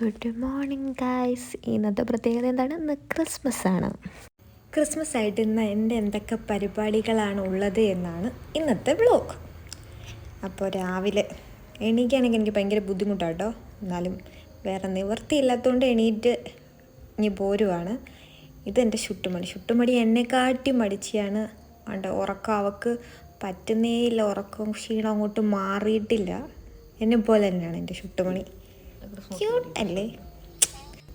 Good morning guys. ഇന്നത്തെ പ്രത്യേകത എന്താണ്? ഇന്ന് ക്രിസ്മസ് ആണ്. ക്രിസ്മസ് ആയിട്ട് ഇന്ന് എന്റെ എന്തൊക്കെ പരിപാടികളാണ് ഉള്ളത് എന്നാണ് ഇന്നത്തെ വ്ലോഗ്. അപ്പോൾ രാവിലെ എണീക്കാണെങ്കിൽ എനിക്ക് ഭയങ്കര ബുദ്ധിമുട്ടാണ് കേട്ടോ എന്നാലും വേറെ നിവൃത്തിയില്ലാത്തതുകൊണ്ട് എണീറ്റ് ഇനി പോരുവാണ്. ഇതെന്റെ ശുട്ടുമണി ചുട്ടുമടി. എന്നെ കാട്ടി മടിച്ചാണ്. ഉണ്ട് ഉറക്കം അവൾക്ക് പറ്റുന്നേയില്ല. ഉറക്കം ക്ഷീണം അങ്ങോട്ട് മാറിയിട്ടില്ല. എന്നെ പോലെ തന്നെയാണ് എന്റെ ശുട്ടുമണി ക്യൂട്ട് അല്ലേ?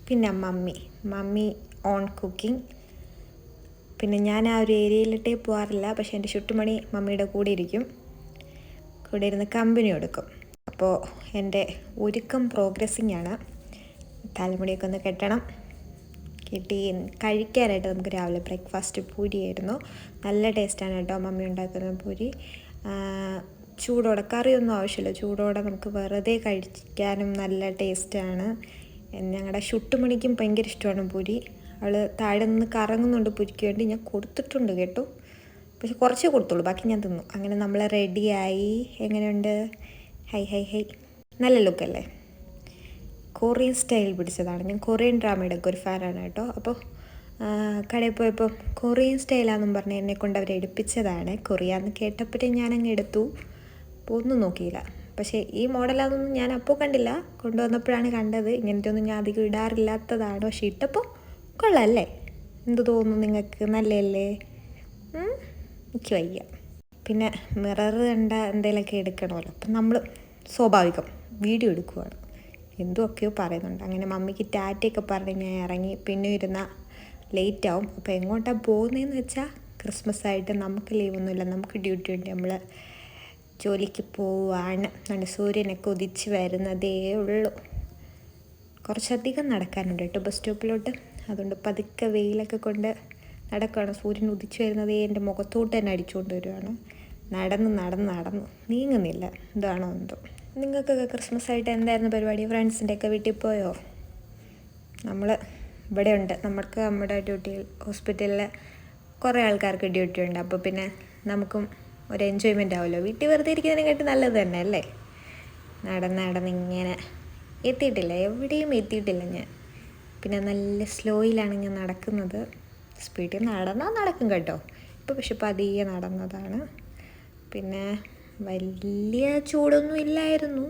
പിന്നെ മമ്മി. മമ്മി ഓൺ കുക്കിംഗ് പിന്നെ ഞാൻ ആ ഒരു ഏരിയയിലിട്ടേ പോകാറില്ല പക്ഷെ എന്റെ ചുട്ടുമണി മമ്മിയുടെ കൂടെ ഇരിക്കും. കൂടെ ഇരുന്ന് കമ്പനി കൊടുക്കും. അപ്പോൾ എന്റെ ഒരുക്കം പ്രോഗ്രസ്സിങ് ആണ്. തലമുടിയൊക്കെ ഒന്ന് കെട്ടണം. കിട്ടി കഴിക്കാനായിട്ട് നമുക്ക് രാവിലെ ബ്രേക്ക്ഫാസ്റ്റ് പൂരിയായിരുന്നു. നല്ല ടേസ്റ്റാണ് കേട്ടോ മമ്മി ഉണ്ടാക്കുന്ന പൂരി. ചൂടോടെ കറിയൊന്നും ആവശ്യമില്ല. ചൂടോടെ നമുക്ക് വെറുതെ കഴിക്കാനും നല്ല ടേസ്റ്റാണ്. ഞങ്ങളുടെ ശുട്ടുമണിക്കും ഭയങ്കര ഇഷ്ടമാണ് പുരി. അവൾ താഴെ നിന്ന് കറങ്ങുന്നുണ്ട് പുരിക്ക് വേണ്ടി. ഞാൻ കൊടുത്തിട്ടുണ്ട് കേട്ടോ. പക്ഷെ കുറച്ചേ കൊടുത്തുള്ളൂ. ബാക്കി ഞാൻ തിന്നു. അങ്ങനെ നമ്മൾ റെഡിയായി. എങ്ങനെയുണ്ട്? Hi hi hi. നല്ല ലുക്കല്ലേ? കൊറിയൻ സ്റ്റൈൽ പിടിച്ചതാണ്. ഞാൻ കൊറിയൻ ഡ്രാമയുടെ ഒക്കെ ഒരു ഫാനാണ് കേട്ടോ. അപ്പോൾ കടയിൽ പോയപ്പോൾ കൊറിയൻ സ്റ്റൈലാണെന്നും പറഞ്ഞ് എന്നെ കൊണ്ട് അവർ എടുപ്പിച്ചതാണ്. കൊറിയ എന്ന് കേട്ടപ്പോഴേ ഞാനങ്ങ് എടുത്തു. ഒന്നും നോക്കിയില്ല. പക്ഷേ ഈ മോഡലാണെന്നൊന്നും ഞാൻ അപ്പോൾ കണ്ടില്ല. കൊണ്ടുവന്നപ്പോഴാണ് കണ്ടത്. ഇങ്ങനത്തെ ഒന്നും ഞാൻ അധികം ഇടാറില്ലാത്തതാണ്. പക്ഷെ ഇട്ടപ്പോൾ കൊള്ളാമല്ലേ എന്ത് തോന്നുന്നു നിങ്ങൾക്ക്? നല്ലല്ലേ? എനിക്ക് വയ്യ. പിന്നെ മിറർ കണ്ട എന്തെങ്കിലുമൊക്കെ എടുക്കണമല്ലോ. അപ്പം നമ്മൾ സ്വാഭാവികം വീഡിയോ എടുക്കുവാണ്. എന്തുമൊക്കെയോ പറയുന്നുണ്ട്. അങ്ങനെ മമ്മിക്ക് ടാറ്റയൊക്കെ പറഞ്ഞ് ഞാൻ ഇറങ്ങി പിന്നെ ഇരുന്ന ലേറ്റ് ആവും അപ്പോൾ എങ്ങോട്ടാണ് പോകുന്നതെന്ന് വെച്ചാൽ ക്രിസ്മസ് ആയിട്ട് നമുക്ക് ലീവൊന്നുമില്ല. നമുക്ക് ഡ്യൂട്ടി ഉണ്ട്. നമ്മൾ ജോലിക്ക് പോവാണ്. നല്ല സൂര്യനൊക്കെ ഉദിച്ച് വരുന്നതേ ഉള്ളൂ. കുറച്ചധികം നടക്കാനുണ്ട് കേട്ടോ ബസ് സ്റ്റോപ്പിലോട്ട്. അതുകൊണ്ട് പതുക്കെ വെയിലൊക്കെ കൊണ്ട് നടക്കുകയാണ് സൂര്യൻ ഉദിച്ചു വരുന്നതേ എന്റെ മുഖത്തോട്ട് തന്നെ അടിച്ചുകൊണ്ട് വരുവാണ്. നടന്ന് നടന്ന് നടന്നു നീങ്ങുന്നില്ല. എന്താണോ എന്തോ. നിങ്ങൾക്കൊക്കെ ക്രിസ്മസ് ആയിട്ട് എന്തായിരുന്നു പരിപാടി? ഫ്രണ്ട്സിന്റെയൊക്കെ വീട്ടിൽ പോയോ? നമ്മൾ ഇവിടെ ഉണ്ട്. നമുക്ക് നമ്മുടെ ഡ്യൂട്ടിയിൽ ഹോസ്പിറ്റലിൽ കുറേ ആൾക്കാർക്ക് ഡ്യൂട്ടി ഉണ്ട്. അപ്പോൾ പിന്നെ നമുക്കും ഒരു എൻജോയ്മെന്റ് ആവുമല്ലോ. വീട്ടിൽ വെറുതെ ഇരിക്കുന്നതിനെക്കാട്ടി നല്ലത് തന്നെ അല്ലേ? നടന്ന് നടന്ന് ഇങ്ങനെ എത്തിയിട്ടില്ല. എവിടെയും എത്തിയിട്ടില്ല ഞാൻ. പിന്നെ നല്ല സ്ലോയിലാണ് ഞാൻ നടക്കുന്നത്. സ്പീഡിൽ നടന്നാൽ നടക്കും കേട്ടോ. ഇപ്പോൾ പക്ഷെ പതിയെ നടന്നതാണ്. പിന്നെ വലിയ ചൂടൊന്നും ഇല്ലായിരുന്നു.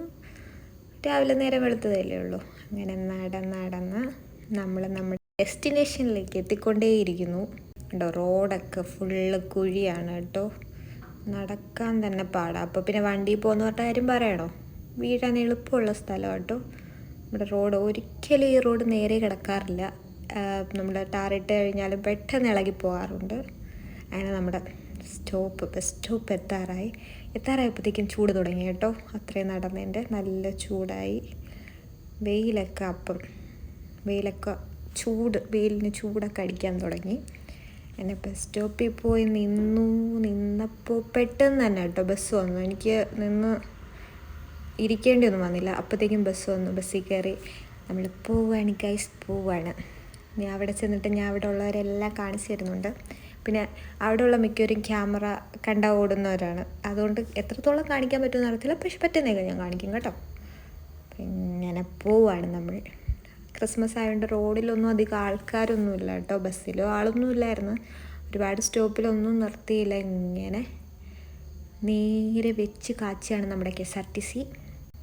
രാവിലെ നേരം വെളുത്തതല്ലേ ഉള്ളൂ. അങ്ങനെ നടന്ന് നടന്ന് നമ്മൾ നമ്മുടെ ഡെസ്റ്റിനേഷനിലേക്ക് എത്തിക്കൊണ്ടേയിരിക്കുന്നു. കേട്ടോ റോഡൊക്കെ ഫുള്ള് കുഴിയാണ് കേട്ടോ. നടക്കാൻ തന്നെ പാടാം. അപ്പോൾ പിന്നെ വണ്ടിയിൽ പോകുന്ന പറഞ്ഞ കാര്യം പറയണോ? വീഴാൻ എളുപ്പമുള്ള സ്ഥലം കേട്ടോ നമ്മുടെ റോഡ് ഒരിക്കലും ഈ റോഡ് നേരെ കിടക്കാറില്ല. നമ്മൾ ടാറിട്ട് കഴിഞ്ഞാലും പെട്ടെന്ന് ഇളകി പോകാറുണ്ട്. അങ്ങനെ നമ്മുടെ സ്റ്റോപ്പ് ബസ് സ്റ്റോപ്പ് എത്താറായി. എത്താറായപ്പോഴത്തേക്കും ചൂട് തുടങ്ങി കേട്ടോ. അത്രയും നടന്നതിന്റെ. നല്ല ചൂടായി. വെയിലൊക്കെ അപ്പം. വെയിലൊക്കെ ചൂട് വെയിലിന് ചൂടൊക്കെ അടിക്കാൻ തുടങ്ങി. എന്നെ ബസ് സ്റ്റോപ്പിൽ പോയി നിന്നു നിന്നപ്പോൾ പെട്ടെന്ന് തന്നെ കേട്ടോ ബസ് വന്നു. എനിക്ക് നിന്ന് ഇരിക്കേണ്ടി ഒന്നും വന്നില്ല. അപ്പോഴത്തേക്കും ബസ് വന്നു. ബസ്സിൽ കയറി നമ്മൾ പോവാണ് ഗൈസ് പോവാണ്. ഞാൻ അവിടെ ചെന്നിട്ട് ഞാൻ അവിടെ ഉള്ളവരെല്ലാം കാണിച്ചു തരുന്നുണ്ട് പിന്നെ അവിടെയുള്ള മിക്കവരും ക്യാമറ കണ്ട ഓടുന്നവരാണ്. അതുകൊണ്ട് എത്രത്തോളം കാണിക്കാൻ പറ്റുമെന്ന് അറിയത്തില്ല. പക്ഷെ പറ്റുന്നതൊക്കെ ഞാൻ കാണിക്കും കേട്ടോ. ഇങ്ങനെ പോവാണ് നമ്മൾ. ക്രിസ്മസ് ആയതുകൊണ്ട് റോഡിലൊന്നും അധികം ആൾക്കാരൊന്നുമില്ല കേട്ടോ. ബസ്സിലോ ആളൊന്നും ഇല്ലായിരുന്നു. ഒരുപാട് സ്റ്റോപ്പിലൊന്നും നിർത്തിയില്ല. ഇങ്ങനെ നേരെ വെച്ച് കാച്ചിയാണ് നമ്മുടെ K S R T C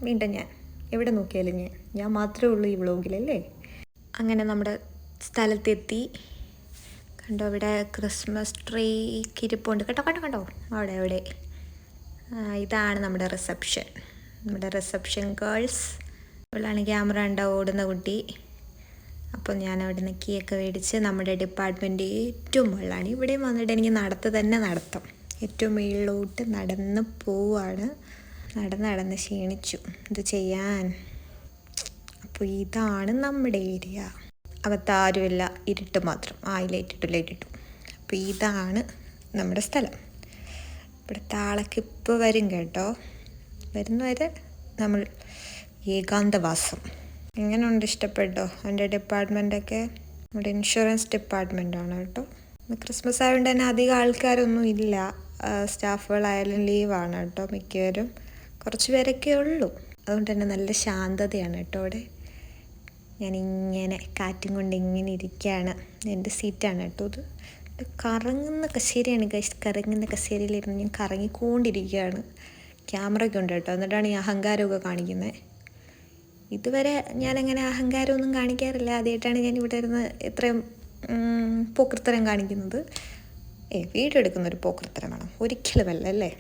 വീണ്ടും ഞാൻ എവിടെ നോക്കിയാലും ഞാൻ ഞാൻ മാത്രമേ ഉള്ളൂ ഈ വ്ളോഗിലല്ലേ? അങ്ങനെ നമ്മുടെ സ്ഥലത്തെത്തി. കണ്ടോ ഇവിടെ ക്രിസ്മസ് ട്രീ കിരിപ്പുണ്ട്. കേട്ടോ കണ്ടോ കണ്ടോ? അവിടെ അവിടെ. ഇതാണ് നമ്മുടെ റിസപ്ഷൻ. നമ്മുടെ റിസപ്ഷൻ ഗേൾസ്. ഇവളാണ് ക്യാമറ ഉണ്ടാവും ഓടുന്ന കുട്ടി. അപ്പോൾ ഞാൻ അവിടെ നിന്ന് കീയൊക്കെ മേടിച്ച് നമ്മുടെ ഡിപ്പാർട്ട്മെന്റ് ഏറ്റവും മുകളിലാണ്. ഇവിടെയും വന്നിട്ട് എനിക്ക് നടത്ത് തന്നെ നടത്തും. ഏറ്റവും മുകളിലോട്ട് നടന്ന് പോവാണ്. നടന്ന് നടന്ന് ക്ഷീണിച്ചു. ഇത് ചെയ്യാൻ? അപ്പോൾ ഇതാണ് നമ്മുടെ ഏരിയ. അകത്താരുമില്ല. ഇരുട്ട് മാത്രം. ആ ലൈറ്റിട്ടു അപ്പോൾ ഇതാണ് നമ്മുടെ സ്ഥലം. ഇവിടുത്തെ ആളൊക്കെ ഇപ്പോൾ വരും കേട്ടോ. വരുന്നവരെ നമ്മൾ ഏകാന്തവാസം. എങ്ങനെയുണ്ട് ഇഷ്ടപ്പെട്ടോ? എന്റെ ഡിപ്പാർട്ട്മെന്റൊക്കെ നമ്മുടെ ഇൻഷുറൻസ് ഡിപ്പാർട്ട്മെന്റാണ് കേട്ടോ. ക്രിസ്മസ് ആയതുകൊണ്ട് തന്നെ അധികം ആൾക്കാരൊന്നും ഇല്ല. സ്റ്റാഫുകളായാലും ലീവാണ് കേട്ടോ മിക്കവരും. കുറച്ച് പേരൊക്കെ ഉള്ളൂ. അതുകൊണ്ട് തന്നെ നല്ല ശാന്തതയാണ് കേട്ടോ അവിടെ. ഞാനിങ്ങനെ കാറ്റും കൊണ്ട് ഇങ്ങനെ ഇരിക്കുകയാണ്. എന്റെ സീറ്റാണ് കേട്ടോ ഇത്. കറങ്ങുന്ന കസേരയാണ് ഗൈസ് കറങ്ങുന്ന കസേരയിലിരുന്ന് ഞാൻ കറങ്ങിക്കൊണ്ടിരിക്കുകയാണ്. ക്യാമറയൊക്കെ ഉണ്ട് കേട്ടോ. എന്നിട്ടാണ് ഈ അഹങ്കാരമൊക്കെ കാണിക്കുന്നത്. ഇതുവരെ ഞാനങ്ങനെ അഹങ്കാരമൊന്നും കാണിക്കാറില്ല. ആദ്യമായിട്ടാണ് ഞാൻ ഇവിടെ ഇരുന്ന് ഇത്രയും പോക്കൃത്തരം കാണിക്കുന്നത്. ഏ വീഡിയോ എടുക്കുന്ന ഒരു പോക്കൃത്തരമാണ് ഒരിക്കലുമല്ല അല്ലേ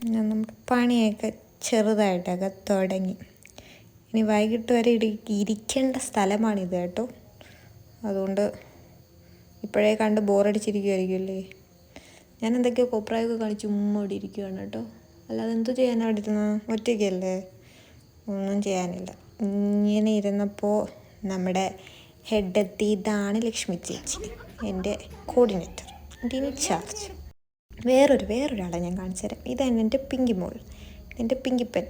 നമുക്ക് പണിയൊക്കെ ചെറുതായിട്ടൊക്കെ തുടങ്ങി ഇനി വൈകിട്ട് വരെ ഇരിക്കേണ്ട സ്ഥലമാണിത് കേട്ടോ. അതുകൊണ്ട് ഇപ്പോഴേ കണ്ട് ബോറടിച്ചിരിക്കുമായിരിക്കുമല്ലേ ഞാൻ എന്തൊക്കെയോ കോപ്രായൊക്കെ കളിച്ച് ഉമ്മ ഇവിടെ ഇരിക്കുകയാണ് കേട്ടോ. അല്ലാതെ എന്തു ചെയ്യാൻ അവിടെ ഇരുന്ന? ഒറ്റയ്ക്കല്ലേ? ഒന്നും ചെയ്യാനില്ല. ഇങ്ങനെ ഇരുന്നപ്പോൾ നമ്മുടെ ഹെഡ് എത്തി ഇതാണ് ലക്ഷ്മി ചേച്ചി എന്റെ കോർഡിനേറ്റർ എന്റെ ഇൻചാർജ് വേറൊരു വേറൊരാളെ ഞാൻ കാണിച്ചു തരാം. ഇതാണ് എന്റെ പിങ്കി മോൾ എന്റെ പിങ്കിപ്പൻ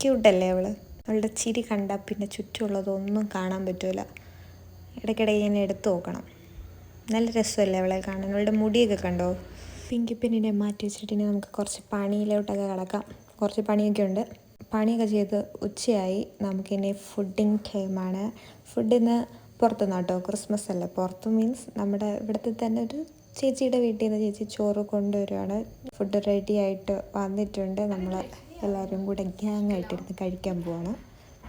ക്യൂട്ടല്ലേ അവൾ അവളുടെ ചിരി കണ്ടാൽ പിന്നെ ചുറ്റുമുള്ളതൊന്നും കാണാൻ പറ്റില്ല ഇടയ്ക്കിടയ്ക്ക് ഇങ്ങനെ എടുത്തു നോക്കണം. നല്ല രസമല്ലേ അവളെ കാണാൻ? അവളുടെ മുടിയൊക്കെ കണ്ടോ? പിങ്കി പിന്നിനെ മാറ്റി വെച്ചിട്ടുണ്ടെങ്കിൽ നമുക്ക് കുറച്ച് പണിയിലോട്ടൊക്കെ കിടക്കാം. കുറച്ച് പണിയൊക്കെ ഉണ്ട് പണിയൊക്കെ ചെയ്ത് ഉച്ചയായി. നമുക്കിനി ഫുഡിങ് ടൈമാണ് ഫുഡിന്ന് പുറത്തുനിന്ന് കേട്ടോ ക്രിസ്മസ് അല്ല. പുറത്ത് മീൻസ് നമ്മുടെ ഇവിടുത്തെ തന്നെ ഒരു ചേച്ചിയുടെ വീട്ടിൽ നിന്ന് ചേച്ചി ചോറ് കൊണ്ടുവരുവാണ്. ഫുഡ് റെഡി ആയിട്ട് വന്നിട്ടുണ്ട്. നമ്മൾ എല്ലാവരും കൂടെ ഗ്യാങ് ആയിട്ടിരുന്ന് കഴിക്കാൻ പോവാണ്.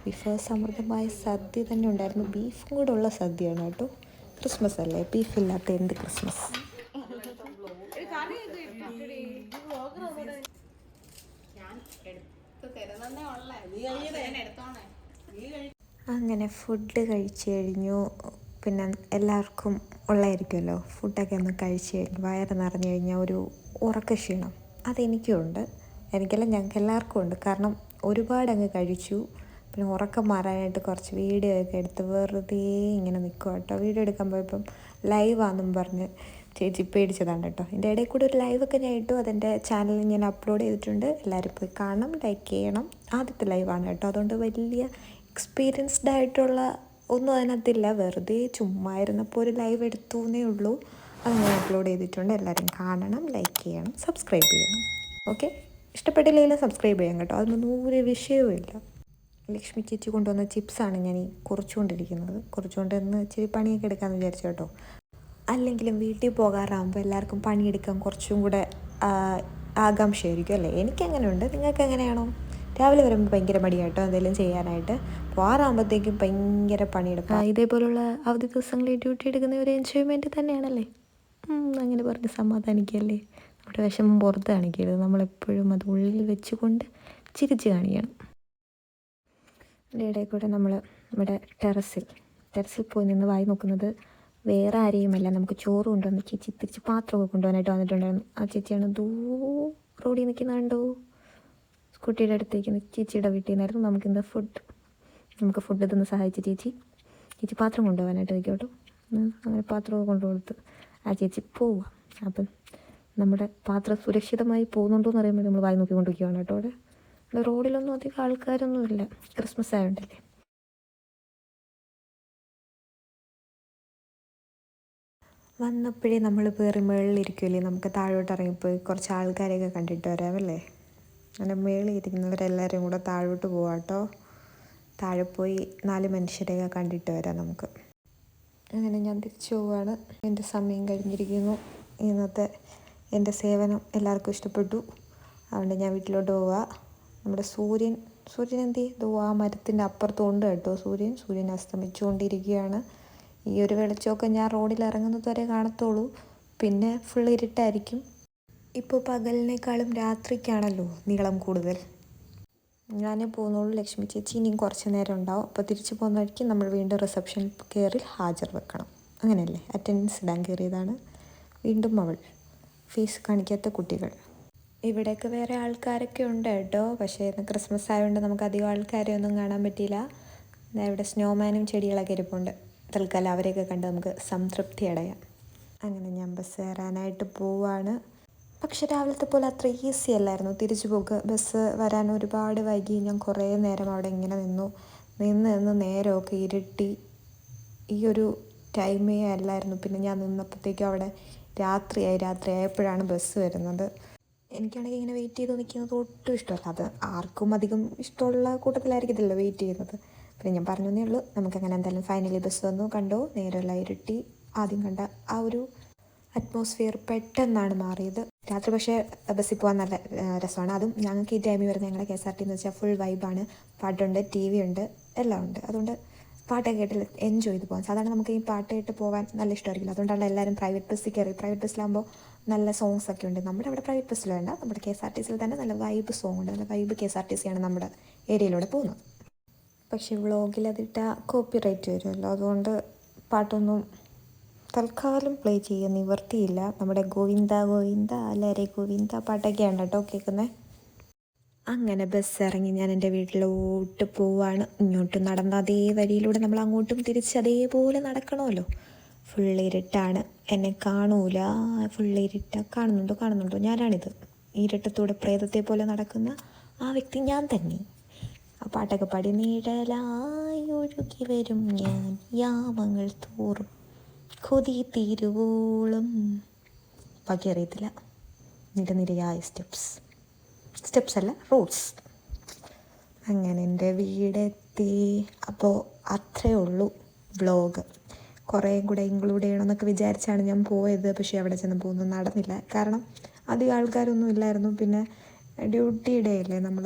ബിഫേഴ്സ് സമൃദ്ധമായ സദ്യ തന്നെ ഉണ്ടായിരുന്നു. ബീഫും കൂടെ ഉള്ള സദ്യയാണ് കേട്ടോ. ക്രിസ്മസ് അല്ലേ? ബീഫില്ലാത്ത എന്ത് ക്രിസ്മസ് അങ്ങനെ ഫുഡ് കഴിച്ചു കഴിഞ്ഞു. പിന്നെ എല്ലാവർക്കും ഉള്ളായിരിക്കുമല്ലോ? ഫുഡൊക്കെ ഒന്ന് കഴിച്ച് കഴിഞ്ഞ്. വയറ് നിറഞ്ഞു കഴിഞ്ഞാൽ ഒരു ഉറക്ക ക്ഷീണം. അതെനിക്കും ഉണ്ട് എനിക്കെല്ലാം ഞങ്ങൾക്ക് എല്ലാവർക്കും ഉണ്ട്. കാരണം ഒരുപാട് അങ്ങ് കഴിച്ചു. പിന്നെ ഉറക്കം മാറാനായിട്ട് കുറച്ച് വീഡിയോ ഒക്കെ എടുത്ത് വെറുതെ ഇങ്ങനെ നിൽക്കുക കേട്ടോ വീഡിയോ എടുക്കാൻ പോയപ്പം ലൈവാന്നും പറഞ്ഞ് ചേച്ചി പേടിച്ചതാണ് കേട്ടോ എന്റെ ഇടയിൽ കൂടെ ഒരു ലൈവൊക്കെ ഞാൻ ഇട്ടു. അതെന്റെ ചാനലിൽ ഞാൻ അപ്ലോഡ് ചെയ്തിട്ടുണ്ട്. എല്ലാവരും പോയി കാണണം ലൈക്ക് ചെയ്യണം. ആദ്യത്തെ ലൈവാണ് കേട്ടോ അതുകൊണ്ട് വലിയ എക്സ്പീരിയൻസ്ഡ് ആയിട്ടുള്ള ഒന്നും അതിനകത്തില്ല. വെറുതെ ചുമ്മാ ഇരുന്നപ്പോൾ ഒരു ലൈവ് എടുത്തു എന്നേ ഉള്ളൂ. അത് ഞാൻ അപ്ലോഡ് ചെയ്തിട്ടുണ്ട്. എല്ലാവരും കാണണം ലൈക്ക് ചെയ്യണം സബ്സ്ക്രൈബ് ചെയ്യണം. ഓക്കെ ഇഷ്ടപ്പെട്ടില്ലെങ്കിലും സബ്സ്ക്രൈബ് ചെയ്യാം കേട്ടോ. അതൊന്നും ഒരു വിഷയവുമില്ല. ലക്ഷ്മി ചേച്ചി കൊണ്ടുവന്ന ചിപ്സാണ് ഞാൻ ഈ കുറച്ചുകൊണ്ടിരിക്കുന്നത്. കുറച്ചുകൊണ്ട് ഇന്ന് ഇച്ചിരി പണിയൊക്കെ എടുക്കാമെന്ന് വിചാരിച്ചു കേട്ടോ. അല്ലെങ്കിലും വീട്ടിൽ പോകാറാകുമ്പോൾ എല്ലാവർക്കും പണിയെടുക്കാൻ കുറച്ചും കൂടെ ആകാംക്ഷയായിരിക്കും അല്ലേ? എനിക്കങ്ങനെയുണ്ട് നിങ്ങൾക്ക് എങ്ങനെയാണോ രാവിലെ വരുമ്പോൾ ഭയങ്കര മടിയായിട്ടോ എന്തെങ്കിലും ചെയ്യാനായിട്ട്? പോകാറാകുമ്പോഴത്തേക്കും ഭയങ്കര പണിയെടുക്കാം ഇതേപോലുള്ള അവധി ദിവസങ്ങളിൽ ഡ്യൂട്ടി എടുക്കുന്ന ഒരു എൻജോയ്മെന്റ് തന്നെയാണല്ലേ? അങ്ങനെ പറഞ്ഞ് സമാധാനിക്കല്ലേ നമ്മുടെ വിഷമം പുറത്ത് കാണിക്കരുത്. നമ്മളെപ്പോഴും അത് ഉള്ളിൽ വെച്ചുകൊണ്ട് ചിരിച്ച് കാണിക്കണം. അതിന്റെ ഇടയിൽ കൂടെ നമ്മൾ നമ്മുടെ ടെറസിൽ ടെറസിൽ പോയി നിന്ന് വായി നോക്കുന്നത് വേറെ ആരെയുമല്ല. നമുക്ക് ചോറ് കൊണ്ടുവന്ന് ചേച്ചി തിരിച്ച് പാത്രമൊക്കെ കൊണ്ടുപോകാനായിട്ട് വന്നിട്ടുണ്ടായിരുന്നു. ആ ചേച്ചിയാണ് ദൂ റോഡിൽ നിൽക്കുന്നുണ്ടോ സ്കൂട്ടിയുടെ അടുത്തേക്ക് ചേച്ചിയുടെ വീട്ടിൽ നിന്നായിരുന്നു നമുക്ക് എന്താ ഫുഡ് നമുക്ക് ഫുഡ് തന്ന് സഹായിച്ച ചേച്ചി. ചേച്ചി പാത്രം കൊണ്ടുപോകാനായിട്ട് വയ്ക്കോട്ടോ അങ്ങനെ പാത്രമൊക്കെ കൊണ്ടുപോകത്ത് ആ ചേച്ചി പോവുക അപ്പം നമ്മുടെ പാത്രം സുരക്ഷിതമായി പോകുന്നുണ്ടോ എന്ന് അറിയുമ്പോൾ നമ്മൾ വായി നോക്കിക്കൊണ്ടിരിക്കുകയാണ് കേട്ടോ അവിടെ. റോഡിലൊന്നും അധികം ആൾക്കാരൊന്നുമില്ല. ക്രിസ്മസ് ആയതുകൊണ്ടല്ലേ വന്നപ്പോഴേ നമ്മൾ കയറി മുകളിലിരിക്കുമല്ലേ നമുക്ക് താഴോട്ട് ഇറങ്ങിപ്പോയി കുറച്ച് ആൾക്കാരെയൊക്കെ കണ്ടിട്ട് വരാമല്ലേ. അങ്ങനെ മേളിൽ ഇരിക്കുന്നവരെല്ലാവരും കൂടെ താഴോട്ട് പോവാട്ടോ. താഴെ പോയി നാല് മനുഷ്യരെയൊക്കെ കണ്ടിട്ട് വരാം നമുക്ക്. അങ്ങനെ ഞാൻ തിരിച്ചു പോവാണ്. എന്റെ സമയം കഴിഞ്ഞിരിക്കുന്നു. ഇന്നത്തെ എന്റെ സേവനം എല്ലാവർക്കും ഇഷ്ടപ്പെട്ടു. അതുകൊണ്ട് ഞാൻ വീട്ടിലോട്ട് പോവുക നമ്മുടെ സൂര്യൻ സൂര്യൻ എന്ത് ചെയ്തു ആ മരത്തിന്റെ അപ്പുറത്തുണ്ട് കേട്ടോ സൂര്യൻ. സൂര്യൻ അസ്തമിച്ചുകൊണ്ടിരിക്കുകയാണ്. ഈ ഒരു വെളിച്ചമൊക്കെ ഞാൻ റോഡിൽ ഇറങ്ങുന്നത് വരെ കാണത്തുള്ളൂ. പിന്നെ ഫുൾ ഇരുട്ടായിരിക്കും. ഇപ്പോൾ പകലിനേക്കാളും രാത്രിക്കാണല്ലോ നീളം കൂടുതൽ. ഞാനേ പോകുന്നുള്ളൂ ലക്ഷ്മി ചേച്ചി. ഇനിയും കുറച്ച് നേരം ഉണ്ടാവും. അപ്പോൾ തിരിച്ചു പോകുന്ന വഴിക്ക് നമ്മൾ വീണ്ടും റിസപ്ഷൻ കയറി ഹാജർ വെക്കണം. അങ്ങനെയല്ലേ? അറ്റൻഡൻസ് ഇടാൻ കയറിയതാണ്. വീണ്ടും അവൾ ഫീസ് കാണിക്കാത്ത കുട്ടികൾ. ഇവിടെയൊക്കെ വേറെ ആൾക്കാരൊക്കെ ഉണ്ട് കേട്ടോ. പക്ഷേ ഇന്ന് ക്രിസ്മസ് ആയതുകൊണ്ട് നമുക്ക് അധികം ആൾക്കാരെ ഒന്നും കാണാൻ പറ്റിയില്ല. ഇവിടെ സ്നോമാനും ചെടികളൊക്കെ ഇരിപ്പുണ്ട്. തൽക്കാലം അവരെയൊക്കെ കണ്ട് നമുക്ക് സംതൃപ്തി അടയാം. അങ്ങനെ ഞാൻ ബസ് കയറാനായിട്ട് പോവാണ്. പക്ഷേ രാവിലത്തെ പോലെ അത്ര ഈസി അല്ലായിരുന്നു. തിരിച്ചു പോക്ക്. ബസ് വരാൻ ഒരുപാട് വൈകി. ഞാൻ കുറേ നേരം അവിടെ ഇങ്ങനെ നിന്നു. നിന്ന് നിന്ന് നേരമൊക്കെ ഇരുട്ടി. ഈ ഒരു ടൈമേ അല്ലായിരുന്നു. പിന്നെ ഞാൻ നിന്നപ്പോഴത്തേക്കും അവിടെ രാത്രിയായി. രാത്രിയായപ്പോഴാണ് ബസ് വരുന്നത്. എനിക്കാണെങ്കിൽ ഇങ്ങനെ വെയിറ്റ് ചെയ്ത് നിൽക്കുന്നത് ഒട്ടും ഇഷ്ടമല്ല. അത് ആർക്കും അധികം ഇഷ്ടമുള്ള കൂട്ടത്തിലായിരിക്കത്തില്ല വെയിറ്റ് ചെയ്യുന്നത്. പിന്നെ ഞാൻ പറഞ്ഞതേ ഉള്ളൂ നമുക്കങ്ങനെ എന്തായാലും ഫൈനലി ബസ് വന്നു. കണ്ടോ? നേരെയുള്ള ഇരുട്ടി. ആദ്യം കണ്ട ആ ഒരു അറ്റ്മോസ്ഫിയർ പെട്ടെന്നാണ് മാറിയത്. രാത്രി പക്ഷേ ബസ്സിൽ പോകാൻ നല്ല രസമാണ്. അതും ഞങ്ങൾക്ക് ഈ ടൈമിൽ വരുന്ന ഞങ്ങളുടെ കെ എസ് ആർ ടി എന്ന് വെച്ചാൽ ഫുൾ വൈബാണ് പാട്ടുണ്ട് ടി വി ഉണ്ട് എല്ലാം ഉണ്ട്. അതുകൊണ്ട് പാട്ടൊക്കെ കേട്ട് എൻജോയ് ചെയ്ത് പോകാം. സാധാരണ നമുക്ക് ഈ പാട്ട് കേട്ട് പോകാൻ നല്ല ഇഷ്ടമായിരിക്കില്ല. അതുകൊണ്ടാണ് എല്ലാവരും പ്രൈവറ്റ് ബസ്സിൽ കയറി. പ്രൈവറ്റ് ബസ്സിലാകുമ്പോൾ നല്ല സോങ്സ് ഒക്കെ ഉണ്ട്. നമ്മുടെ അവിടെ പ്രൈവറ്റ് ബസ്സിൽ വേണ്ട. നമ്മുടെ കെ എസ് ആർ ടി സിയിൽ തന്നെ നല്ല വൈബ് സോങ് ഉണ്ട്. നല്ല vibe K S R T സിയാണ് നമ്മുടെ ഏരിയയിലൂടെ പോകുന്നത്. പക്ഷേ വ്ളോഗിൽ അതിട്ട കോപ്പി റൈറ്റ് വരുമല്ലോ അതുകൊണ്ട് പാട്ടൊന്നും തൽക്കാലം പ്ലേ ചെയ്യാൻ നിവർത്തിയില്ല. നമ്മുടെ ഗോവിന്ദ ഗോവിന്ദ അല്ലരെ ഗോവിന്ദ പാട്ടൊക്കെയാണ് കേട്ടോ കേൾക്കുന്നത് അങ്ങനെ ബസ് ഇറങ്ങി ഞാൻ എന്റെ വീട്ടിലോട്ട് പോവാണ്. ഇങ്ങോട്ടും നടന്ന അതേ വരിയിലൂടെ നമ്മൾ അങ്ങോട്ടും തിരിച്ച് അതേപോലെ നടക്കണമല്ലോ. ഫുൾ ഇരുട്ടാണ് എന്നെ കാണൂല. ഫുൾ ഇരുട്ട കാണുന്നുണ്ടോ? കാണുന്നുണ്ടോ? ഞാനാണിത്. ഇരുട്ടത്തൂടെ പ്രേതത്തെ പോലെ നടക്കുന്ന ആ വ്യക്തി ഞാൻ തന്നെ. ആ പാട്ടൊക്കെ പാടി നീഴലായി ഒഴുകി വരും ഞാൻ. യാമങ്ങൾ തോറും കൊതി തീരുവോളും. ബാക്കി അറിയത്തില്ല. നിരനിരയായ സ്റ്റെപ്സ്. സ്റ്റെപ്സ് അല്ല റൂട്ട്സ്. അങ്ങനെ എന്റെ വീടെത്തി. അപ്പോൾ അത്രേ ഉള്ളൂ വ്ളോഗ് കുറേയും കൂടെ ഇൻക്ലൂഡ് ചെയ്യണമെന്നൊക്കെ വിചാരിച്ചാണ് ഞാൻ പോയത്. പക്ഷേ അവിടെ ചെന്ന് ഒന്നും നടന്നില്ല. കാരണം അധികം ആൾക്കാരൊന്നും ഇല്ലായിരുന്നു. പിന്നെ ഡ്യൂട്ടി ഡേ അല്ലേ? നമ്മൾ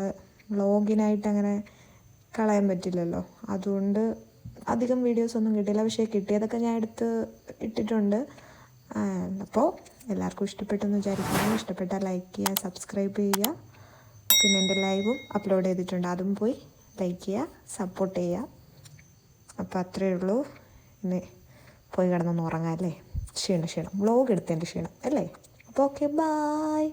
വ്ളോഗിനായിട്ട് അങ്ങനെ കളയാൻ പറ്റില്ലല്ലോ. അതുകൊണ്ട് അധികം വീഡിയോസ് ഒന്നും കിട്ടിയില്ല. പക്ഷേ കിട്ടിയതൊക്കെ ഞാൻ എടുത്ത് ഇട്ടിട്ടുണ്ട്. അപ്പോൾ എല്ലാവർക്കും ഇഷ്ടപ്പെട്ടെന്ന് വിചാരിക്കുന്നു. ഇഷ്ടപ്പെട്ടാൽ ലൈക്ക് ചെയ്യുക സബ്സ്ക്രൈബ് ചെയ്യുക. പിന്നെ എന്റെ ലൈവും അപ്ലോഡ് ചെയ്തിട്ടുണ്ട്. അതും പോയി ലൈക്ക് ചെയ്യുക സപ്പോർട്ട് ചെയ്യുക. അപ്പോൾ അത്രയേ ഉള്ളൂ. ഇനി പോയി കിടന്നൊന്ന് ഉറങ്ങാം അല്ലേ? ക്ഷീണം ക്ഷീണം. വ്ളോഗ് എടുത്തതിന്റെ ക്ഷീണം അല്ലേ? അപ്പോൾ ഓക്കെ ബായ്